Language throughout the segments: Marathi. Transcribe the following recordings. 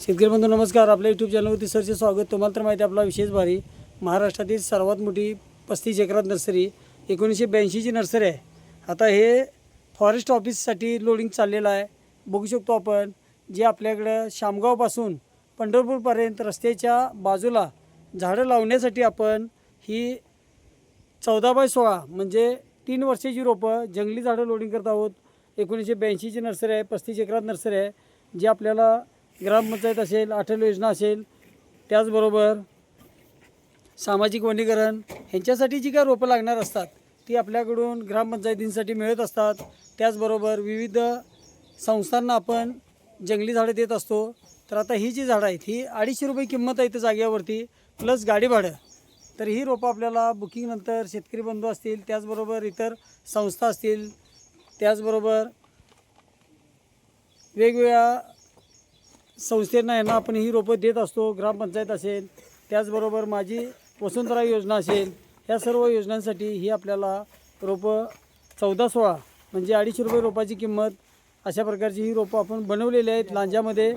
शेतकरी बंधू नमस्कार. आपल्या यूट्यूब चॅनलवरती सरचे स्वागत. तुम्हाला तर माहिती आहे आपला विशेष भारी. महाराष्ट्रातील सर्वात मोठी पस्तीस एकरात नर्सरी एकोणीसशे ब्याऐंशीची नर्सरी आहे. आता हे फॉरेस्ट ऑफिससाठी लोडिंग चाललेलं आहे. बघू शकतो आपण जे आपल्याकडं शामगावपासून पंढरपूरपर्यंत रस्त्याच्या बाजूला झाडं लावण्यासाठी आपण ही चौदा बाय सोळा म्हणजे तीन वर्षाची रोपं जंगली झाडं लोडिंग करत आहोत. एकोणीसशे ब्याऐंशीची नर्सरी आहे पस्तीस एकरात नर्सरी आहे जी आपल्याला ग्रामपंचायत असेल अटल योजना असेल त्याचबरोबर सामाजिक वनीकरण ह्यांच्यासाठी जी काय रोपं लागणार असतात ती आपल्याकडून ग्रामपंचायतींसाठी मिळत असतात. त्याचबरोबर विविध संस्थांना आपण जंगली झाडं देत असतो. तर आता ही जी झाडं आहेत ही अडीचशे रुपये किंमत आहे इथं जागेवरती प्लस गाडी भाडं. तर ही रोपं आपल्याला बुकिंगनंतर शेतकरी बंधू असतील त्याचबरोबर इतर संस्था असतील त्याचबरोबर वेगवेगळ्या संस्थेंना यांना आपण ही रोपं देत असतो ग्रामपंचायत असेल त्याचबरोबर माझी वसुंधरा योजना असेल ह्या सर्व योजनांसाठी ही आपल्याला रोपं चौदा सोळा म्हणजे अडीचशे रुपये रोपाची किंमत अशा प्रकारची ही रोपं आपण बनवलेली आहेत लांजामध्ये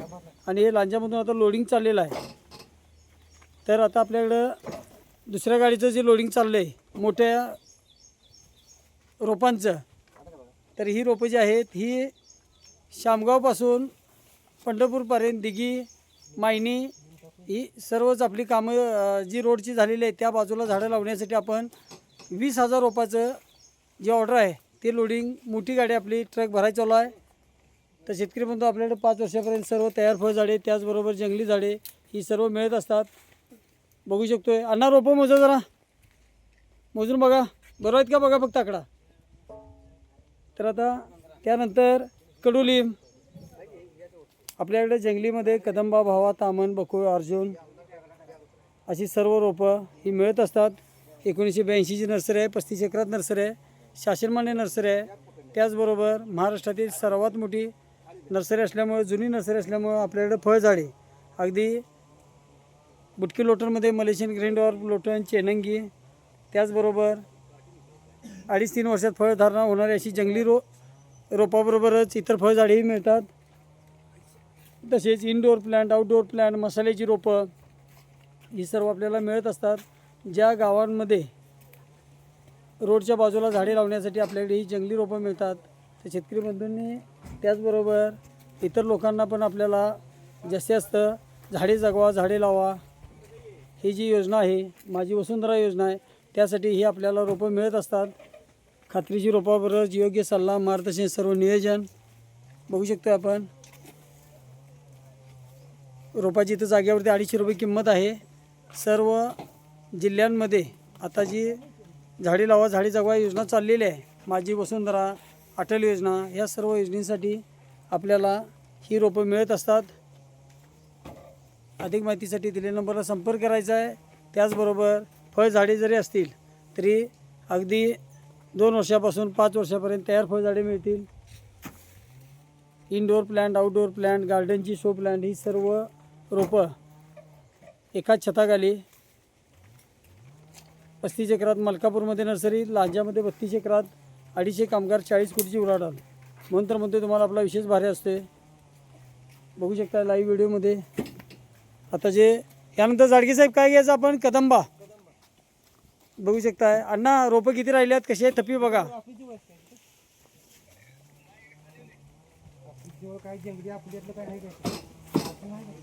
आणि हे लांजामधून आता लोडिंग चाललेलं आहे. तर आता आपल्याकडं दुसऱ्या गाडीचं जे लोडिंग चाललं आहे मोठ्या रोपांचं तर ही रोपं जी आहेत ही शामगावपासून पंढरपूरपर्यंत दिघी मायनी ही सर्वच आपली कामं जी रोडची झालेली आहे त्या बाजूला झाडं लावण्यासाठी आपण वीस हजार रोपाचं जे ऑर्डर आहे ते लोडिंग मोठी गाडी आपली ट्रक भरायला चालू आहे. तर शेतकरी बंधू आपल्याकडे पाच वर्षापर्यंत सर्व तयार फळझाडे त्याचबरोबर जंगली झाडे ही सर्व मिळत असतात. बघू शकतो आहे अण्णा रोपं मोजा जरा. मोजून बघा. बरोबर आहेत का बघा फक्त आकडा? तर आता त्यानंतर कडुलिंब आपल्याकडे जंगलीमध्ये कदंबा भावा तामण बकुळ अर्जुन अशी सर्व रोपं ही मिळत असतात. एकोणीसशे ब्याऐंशीची नर्सरी आहे पस्तीस एकरात नर्सरी आहे शासनमान्य नर्सरी आहे. त्याचबरोबर महाराष्ट्रातील सर्वात मोठी नर्सरी असल्यामुळे जुनी नर्सरी असल्यामुळं आपल्याकडे फळझाडे अगदी बुटकी लोटरमध्ये मलेशियन ग्रेंडॉर लोटन चेनंगी त्याचबरोबर अडीच तीन वर्षात फळधारणा होणारी अशी जंगली रो रोपाबरोबरच इतर फळझाडेही मिळतात. तसेच इनडोअर प्लॅन्ट आउटडोअर प्लॅन्ट मसाल्याची रोपं ही सर्व आपल्याला मिळत असतात. ज्या गावांमध्ये रोडच्या बाजूला झाडे लावण्यासाठी आपल्याकडे ही जंगली रोपं मिळतात. तर शेतकरी बंधूंनी त्याचबरोबर इतर लोकांना पण आपल्याला जास्तीत जास्त झाडे जगवा झाडे लावा ही जी योजना आहे माझी वसुंधरा योजना आहे त्यासाठी ही आपल्याला रोपं मिळत असतात. खात्रीची रोपाबरोबर योग्य सल्ला मार्गदर्शन सर्व नियोजन बघू शकतो आपण. रोपाची इथं जागेवरती अडीचशे रुपये किंमत आहे. सर्व जिल्ह्यांमध्ये आता जी झाडे लावा झाडे जगवा योजना चाललेली आहे. माझी वसुंधरा अटल योजना ह्या सर्व योजनेसाठी आपल्याला ही रोपं मिळत असतात. अधिक माहितीसाठी दिलेल्या नंबरला संपर्क करायचा आहे. त्याचबरोबर फळझाडे जरी असतील तरी अगदी दोन वर्षापासून पाच वर्षापर्यंत तयार फळझाडे मिळतील. इनडोअर प्लॅन्ट आउटडोअर प्लॅन्ट गार्डनची शो प्लॅन्ट ही सर्व रोपं एकाच छताखाली पस्तीस एकरात मलकापूरमध्ये नर्सरी लांजामध्ये बत्तीस एकरात अडीचशे कामगार चाळीस कोटीची उलाढाल. म्हणून तर म्हणतो तुम्हाला आपला विशेष भारी असते बघू शकता लाईव्ह व्हिडिओमध्ये. आता जे यानंतर जाडगे साहेब काय घ्यायचं आपण? कदंबा. बघू शकताय अण्णा रोपं किती राहिले आहेत कशी आहे थप्पी बघा. काय? जंगली